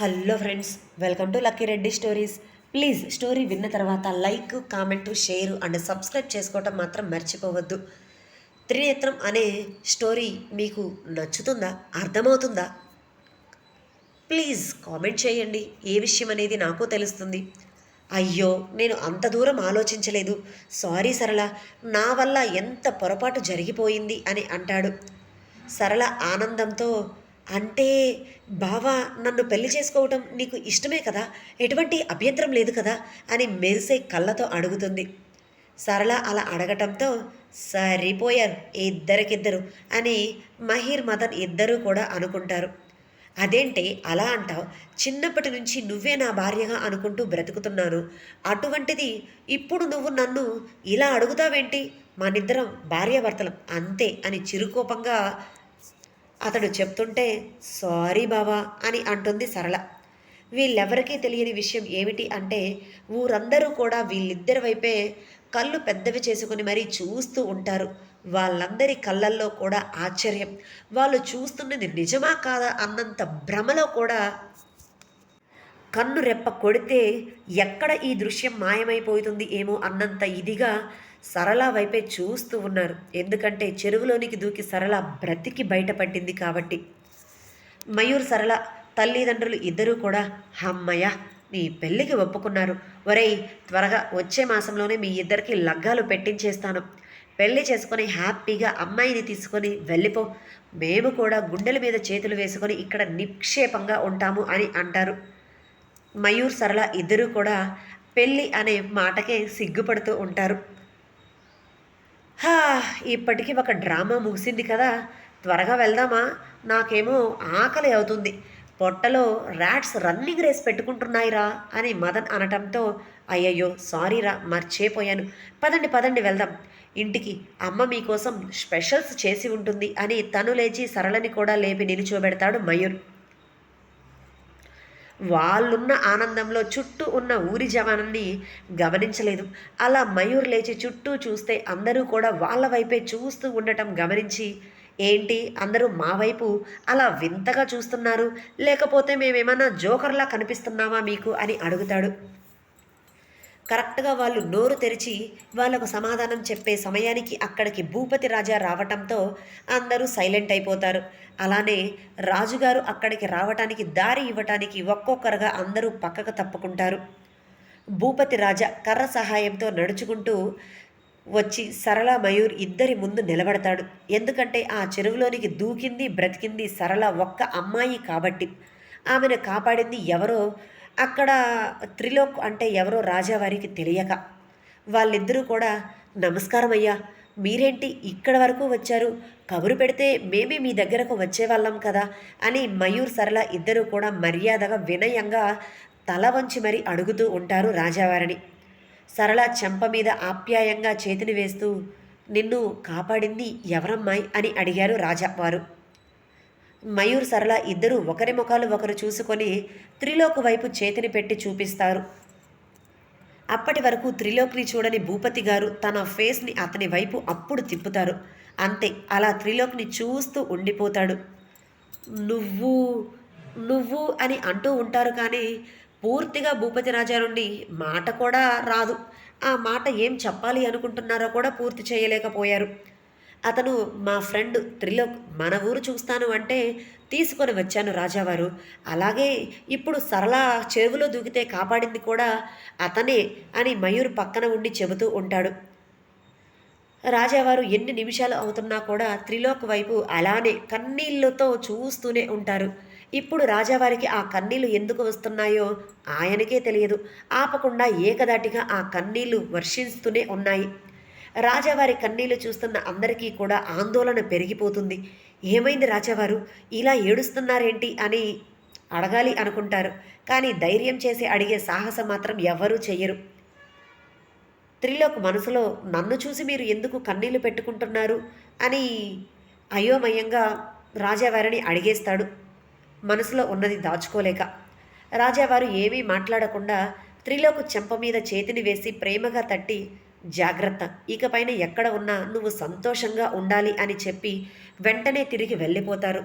Hello friends welcome to Lucky Reddy stories. Please story విన్న తర్వాత like comment share and subscribe చేసుకోవటం మాత్రం మర్చిపోవద్దు. త్రినేత్రం అనే స్టోరీ మీకు నచ్చుతుందా? అర్థమవుతుందా? ప్లీజ్ కామెంట్ చేయండి. ఏ విషయం అనేది నాకు తెలుస్తుంది. అయ్యో నేను అంత దూరం ఆలోచించలేదు. సారీ సరళ నా వల్ల ఎంత పొరపాటు జరిగిపోయింది అని అంటాడు. సరళ ఆనందంతో అంటే బావా నన్ను పెళ్ళి చేసుకోవటం నీకు ఇష్టమే కదా? ఎటువంటి అభ్యంతరం లేదు కదా? అని మెరిసే కళ్ళతో అడుగుతుంది. సరళ అలా అడగటంతో సరిపోయారు ఇద్దరికిద్దరు అని మహిర్ మదన్ ఇద్దరూ కూడా అనుకుంటారు. అదేంటి అలా అంటావు? చిన్నప్పటి నుంచి నువ్వే నా భార్యగా అనుకుంటూ బ్రతుకుతున్నాను. అటువంటిది ఇప్పుడు నువ్వు నన్ను ఇలా అడుగుతావేంటి? మనిద్దరం భార్యాభర్తలం అంతే అని చిరుకోపంగా అతడు చెప్తుంటే సారీ బావా అని అంటుంది సరళ. వీళ్ళెవరికీ తెలియని విషయం ఏమిటి అంటే ఊరందరూ కూడా వీళ్ళిద్దరి వైపే కళ్ళు పెద్దవి చేసుకుని మరీ చూస్తూ ఉంటారు. వాళ్ళందరి కళ్ళల్లో కూడా ఆశ్చర్యం. వాళ్ళు చూస్తున్నది నిజమా కాదా అన్నంత భ్రమలో కూడా కన్ను రెప్ప కొడితే ఎక్కడ ఈ దృశ్యం మాయమైపోతుంది ఏమో అన్నంత ఇదిగా సరళ వైపే చూస్తూ ఉన్నారు. ఎందుకంటే చెరువులోనికి దూకి సరళ బ్రతికి బయటపడింది కాబట్టి. మయూర్ సరళ తల్లిదండ్రులు ఇద్దరూ కూడా అమ్మయ్య నీ పెళ్ళికి ఒప్పుకున్నారు. ఒరేయ్ త్వరగా వచ్చే మాసంలోనే మీ ఇద్దరికి లగ్గాలు పెట్టించేస్తాను. పెళ్ళి చేసుకొని హ్యాపీగా అమ్మాయిని తీసుకొని వెళ్ళిపో. మేము కూడా గుండెల మీద చేతులు వేసుకొని ఇక్కడ నిక్షేపంగా ఉంటాము అని అంటారు. మయూర్ సరళ ఇద్దరూ కూడా పెళ్ళి అనే మాటకే సిగ్గుపడుతూ ఉంటారు. హా ఇప్పటికీ ఒక డ్రామా ముగిసింది కదా. త్వరగా వెళ్దామా? నాకేమో ఆకలి అవుతుంది. పొట్టలో ర్యాట్స్ రన్నింగ్ రేస్ పెట్టుకుంటున్నాయిరా అని మదన్ అనటంతో అయ్యయ్యో సారీరా మర్చిపోయాను. పదండి పదండి వెళ్దాం. ఇంటికి అమ్మ మీకోసం స్పెషల్స్ చేసి ఉంటుంది అని తను లేచి సరళని కూడా లేపి నిలిచోబెడతాడు మయూర్. వాళ్ళున్న ఆనందంలో చుట్టూ ఉన్న ఊరి జవానాన్ని గమనించలేదు. అలా మయూర్ లేచి చుట్టూ చూస్తే అందరూ కూడా వాళ్ళ వైపే చూస్తూ ఉండటం గమనించి ఏంటి అందరూ మా వైపు అలా వింతగా చూస్తున్నారు? లేకపోతే మేమేమన్నా జోకర్లా కనిపిస్తున్నామా మీకు? అని అడుగుతాడు. కరెక్ట్గా వాళ్ళు నోరు తెరిచి వాళ్ళకు సమాధానం చెప్పే సమయానికి అక్కడికి భూపతి రాజా రావటంతో అందరూ సైలెంట్ అయిపోతారు. అలానే రాజుగారు అక్కడికి రావటానికి దారి ఇవ్వటానికి ఒక్కొక్కరుగా అందరూ పక్కకు తప్పుకుంటారు. భూపతి రాజా కర్ర సహాయంతో నడుచుకుంటూ వచ్చి సరళ మయూర్ ఇద్దరి ముందు నిలబడతాడు. ఎందుకంటే ఆ చెరువులోనికి దూకింది బ్రతికింది సరళ ఒక్క అమ్మాయి కాబట్టి. ఆమెను కాపాడింది ఎవరో అక్కడ త్రిలోక్ అంటే ఎవరో రాజావారికి తెలియక వాళ్ళిద్దరూ కూడా నమస్కారం అయ్యా మీరేంటి ఇక్కడ వరకు వచ్చారు? కబురు పెడితే మేమే మీ దగ్గరకు వచ్చేవాళ్ళం కదా అని మయూర్ సరళ ఇద్దరూ కూడా మర్యాదగా వినయంగా తల వంచి మరీ అడుగుతూ ఉంటారు రాజావారిని సరళ చెంప మీద ఆప్యాయంగా చేతిని వేస్తూ నిన్ను కాపాడింది ఎవరమ్మాయి? అని అడిగారు రాజావారు మయూర్ సరళ ఇద్దరూ ఒకరి ముఖాలు ఒకరు చూసుకొని త్రిలోక్ వైపు చేతిని పెట్టి చూపిస్తారు. అప్పటి వరకు త్రిలోక్ని చూడని భూపతి గారు తన ఫేస్ని అతని వైపు అప్పుడు తిప్పుతారు. అంతే అలా త్రిలోక్ని చూస్తూ ఉండిపోతాడు. నువ్వు నువ్వు అని అంటూ ఉంటారు కానీ పూర్తిగా భూపతి రాజా నుండి మాట కూడా రాదు. ఆ మాట ఏం చెప్పాలి అనుకుంటున్నారో కూడా పూర్తి చేయలేకపోయారు. అతను మా ఫ్రెండ్ త్రిలోక్ మన ఊరు చూస్తాను అంటే తీసుకొని వచ్చాను రాజావారు. అలాగే ఇప్పుడు సరళ చెరువులో దూకితే కాపాడింది కూడా అతనే అని మయూర్ పక్కన ఉండి చెబుతూ ఉంటాడు. రాజావారు ఎన్ని నిమిషాలు అవుతున్నా కూడా త్రిలోక్ వైపు అలానే కన్నీళ్ళతో చూస్తూనే ఉంటారు. ఇప్పుడు రాజావారికి ఆ కన్నీళ్ళు ఎందుకు వస్తున్నాయో ఆయనకే తెలియదు. ఆపకుండా ఏకదాటిగా ఆ కన్నీళ్ళు వర్షిస్తూనే ఉన్నాయి. రాజావారి కన్నీళ్ళు చూస్తున్న అందరికీ కూడా ఆందోళన పెరిగిపోతుంది. ఏమైంది రాజావారు? ఇలా ఏడుస్తున్నారేంటి అని అడగాలి అనుకుంటారు. కానీ ధైర్యం చేసి అడిగే సాహసం మాత్రం ఎవ్వరూ చెయ్యరు. త్రిలోక్ మనసులో నన్ను చూసి మీరు ఎందుకు కన్నీళ్ళు పెట్టుకుంటున్నారు? అని అయోమయంగా రాజావారిని అడిగేస్తాడు. మనసులో ఉన్నది దాచుకోలేక. రాజావారు ఏమీ మాట్లాడకుండా త్రిలోక్ చెంప మీద చేతిని వేసి ప్రేమగా తట్టి జాగ్రత్త. ఇకపైన ఎక్కడ ఉన్నా నువ్వు సంతోషంగా ఉండాలి అని చెప్పి వెంటనే తిరిగి వెళ్ళిపోతారు.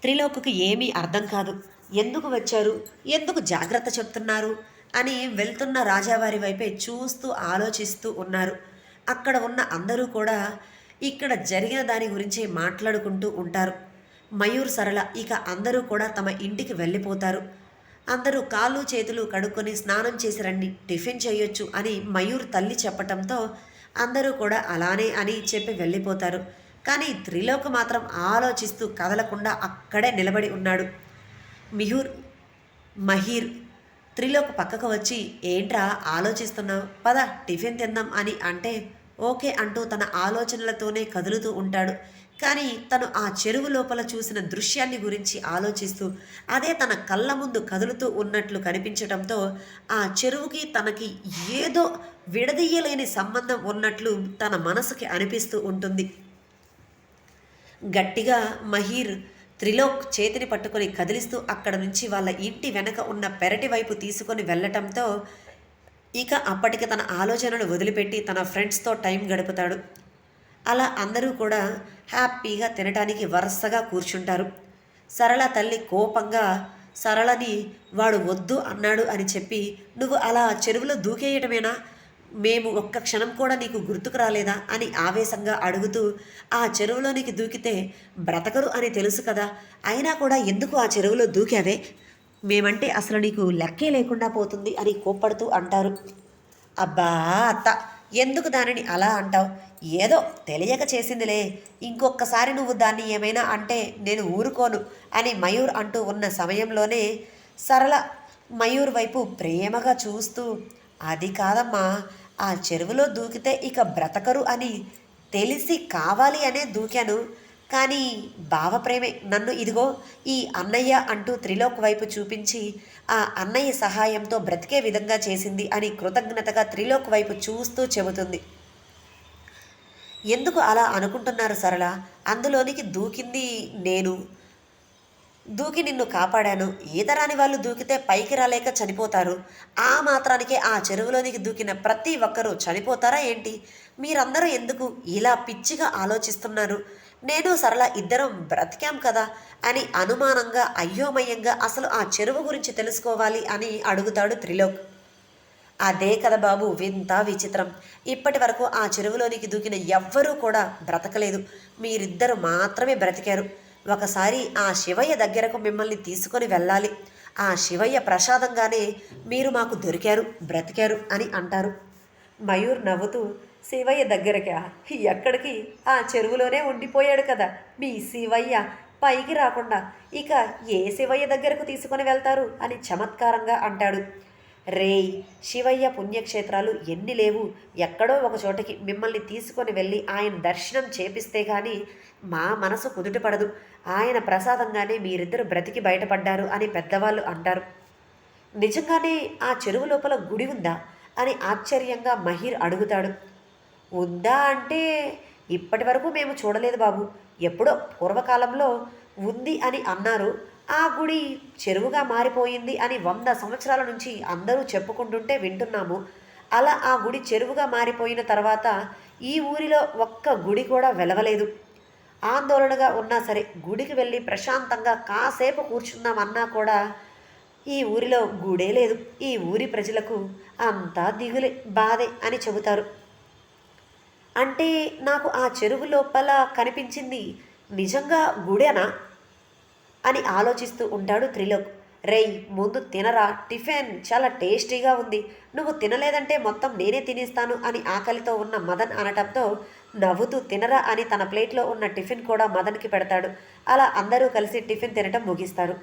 త్రిలోకుకి ఏమీ అర్థం కాదు. ఎందుకు వచ్చారు? ఎందుకు జాగ్రత్త చెప్తున్నారు? అని వెళ్తున్న రాజావారి వైపే చూస్తూ ఆలోచిస్తూ ఉన్నారు. అక్కడ ఉన్న అందరూ కూడా ఇక్కడ జరిగిన దాని గురించి మాట్లాడుకుంటూ ఉంటారు. మయూర్ సరళ ఇక అందరూ కూడా తమ ఇంటికి వెళ్ళిపోతారు. అందరూ కాళ్ళు చేతులు కడుక్కొని స్నానం చేసి రండి టిఫిన్ చేయొచ్చు అని మయూర్ తల్లి చెప్పటంతో అందరూ కూడా అలానే అని చెప్పి వెళ్ళిపోతారు. కానీ త్రిలోక్ మాత్రం ఆలోచిస్తూ కదలకుండా అక్కడే నిలబడి ఉన్నాడు. మిహూర్ మహీర్ త్రిలోక్ పక్కకు వచ్చి ఏంట్రా ఆలోచిస్తున్నావు? పద టిఫిన్ తిందాం అని అంటే ఓకే అంటూ తన ఆలోచనలతోనే కదులుతూ ఉంటాడు. కానీ తను ఆ చెరువు లోపల చూసిన దృశ్యాన్ని గురించి ఆలోచిస్తూ అదే తన కళ్ళ ముందు కదులుతూ ఉన్నట్లు కనిపించడంతో ఆ చెరువుకి తనకి ఏదో విడదీయలేని సంబంధం ఉన్నట్లు తన మనసుకి అనిపిస్తూ ఉంటుంది. గట్టిగా మహీర్ త్రిలోక్ చేతిని పట్టుకొని కదిలిస్తూ అక్కడ నుంచి వాళ్ళ ఇంటి వెనక ఉన్న పెరటి వైపు తీసుకొని వెళ్ళటంతో ఇక అప్పటికి తన ఆలోచనను వదిలిపెట్టి తన ఫ్రెండ్స్తో టైం గడుపుతాడు. అలా అందరూ కూడా హ్యాపీగా తినటానికి వరుసగా కూర్చుంటారు. సరళ తల్లి కోపంగా సరళని వాడు వద్దు అన్నాడు అని చెప్పి నువ్వు అలా చెరువులో దూకేయటమేనా? మేము ఒక్క క్షణం కూడా నీకు గుర్తుకు రాలేదా? అని ఆవేశంగా అడుగుతూ ఆ చెరువులోనికి దూకితే బ్రతకరు అని తెలుసు కదా అయినా కూడా ఎందుకు ఆ చెరువులో దూకావే? మేమంటే అసలు నీకు లెక్కే లేకుండా పోతుంది అని కోప్పడుతూ అంటారు. అబ్బా అత్త ఎందుకు దానిని అలా అంటావు? ఏదో తెలియక చేసిందిలే. ఇంకొకసారి నువ్వు దాన్ని ఏమైనా అంటే నేను ఊరుకోను అని మయూర్ అంటూ ఉన్న సమయంలోనే సరళ మయూర్ వైపు ప్రేమగా చూస్తూ అది కాదమ్మా ఆ చెరువులో దూకితే ఇక బ్రతకరు అని తెలిసి కావాలి అనే దూకాను. కానీ భావప్రేమే నన్ను ఇదిగో ఈ అన్నయ్య అంటూ త్రిలోక్ వైపు చూపించి ఆ అన్నయ్య సహాయంతో బ్రతికే విధంగా చేసింది అని కృతజ్ఞతగా త్రిలోక్ వైపు చూస్తూ చెబుతుంది. ఎందుకు అలా అనుకుంటున్నారు సరళ? అందులోనికి దూకింది నేను. దూకి నిన్ను కాపాడాను. ఈతరాని వాళ్ళు దూకితే పైకి రాలేక చనిపోతారు? ఆ మాత్రానికే ఆ చెరువులోనికి దూకిన ప్రతి ఒక్కరూ చనిపోతారా ఏంటి? మీరందరూ ఎందుకు ఇలా పిచ్చిగా ఆలోచిస్తున్నారు? నేను సరళ ఇద్దరం బ్రతికాం కదా అని అనుమానంగా అయోమయంగా అసలు ఆ చెరువు గురించి తెలుసుకోవాలి అని అడుగుతాడు త్రిలోక్. అదే కదా బాబు వింత విచిత్రం. ఇప్పటి వరకు ఆ చెరువులోనికి దూకిన ఎవ్వరూ కూడా బ్రతకలేదు. మీరిద్దరు మాత్రమే బ్రతికారు. ఒకసారి ఆ శివయ్య దగ్గరకు మిమ్మల్ని తీసుకొని వెళ్ళాలి. ఆ శివయ్య ప్రసాదంగానే మీరు మాకు దొరికారు బ్రతికారు అని అంటారు. మయూర్ నవ్వుతూ శివయ్య దగ్గరకా ఎక్కడికి? ఆ చెరువులోనే ఉండిపోయాడు కదా. మీ శివయ్య పైకి రాకుండా ఇక ఏ శివయ్య దగ్గరకు తీసుకొని వెళ్తారు అని చమత్కారంగా అంటాడు. రేయ్ శివయ్య పుణ్యక్షేత్రాలు ఎన్ని లేవు. ఎక్కడో ఒక చోటకి మిమ్మల్ని తీసుకొని వెళ్ళి ఆయన దర్శనం చేపిస్తే కానీ మా మనసు కుదుటపడదు. ఆయన ప్రసాదంగానే మీరిద్దరు బ్రతికి బయటపడ్డారు అని పెద్దవాళ్ళు అంటారు. నిజంగానే ఆ చెరువు లోపల గుడి ఉందా? అని ఆశ్చర్యంగా మహిర్ అడుగుతాడు. ఉందా అంటే ఇప్పటి వరకు మేము చూడలేదు బాబు. ఎప్పుడో పూర్వకాలంలో ఉంది అని అన్నారు. ఆ గుడి చెరువుగా మారిపోయింది అని వంద సంవత్సరాల నుంచి అందరూ చెప్పుకుంటుంటే వింటున్నాము. అలా ఆ గుడి చెరువుగా మారిపోయిన తర్వాత ఈ ఊరిలో ఒక్క గుడి కూడా వెలవలేదు. ఆందోళనగా ఉన్నా సరే గుడికి వెళ్ళి ప్రశాంతంగా కాసేపు కూర్చుందామన్నా కూడా ఈ ఊరిలో గుడే లేదు. ఈ ఊరి ప్రజలకు అంతా దిగులే బాధే అని చెబుతారు. అంటే నాకు ఆ చెరువు లోపల కనిపించింది నిజంగా గుడేనా? అని ఆలోచిస్తూ ఉంటాడు త్రిలోక్. రేయ్ ముందు తినరా. టిఫిన్ చాలా టేస్టీగా ఉంది. నువ్వు తినలేదంటే మొత్తం నేనే తినేస్తాను అని ఆకలితో ఉన్న మదన్ అనటంతో నవ్వుతూ తినరా అని తన ప్లేట్లో ఉన్న టిఫిన్ కూడా మదన్కి పెడతాడు. అలా అందరూ కలిసి టిఫిన్ తినటం ముగిస్తారు.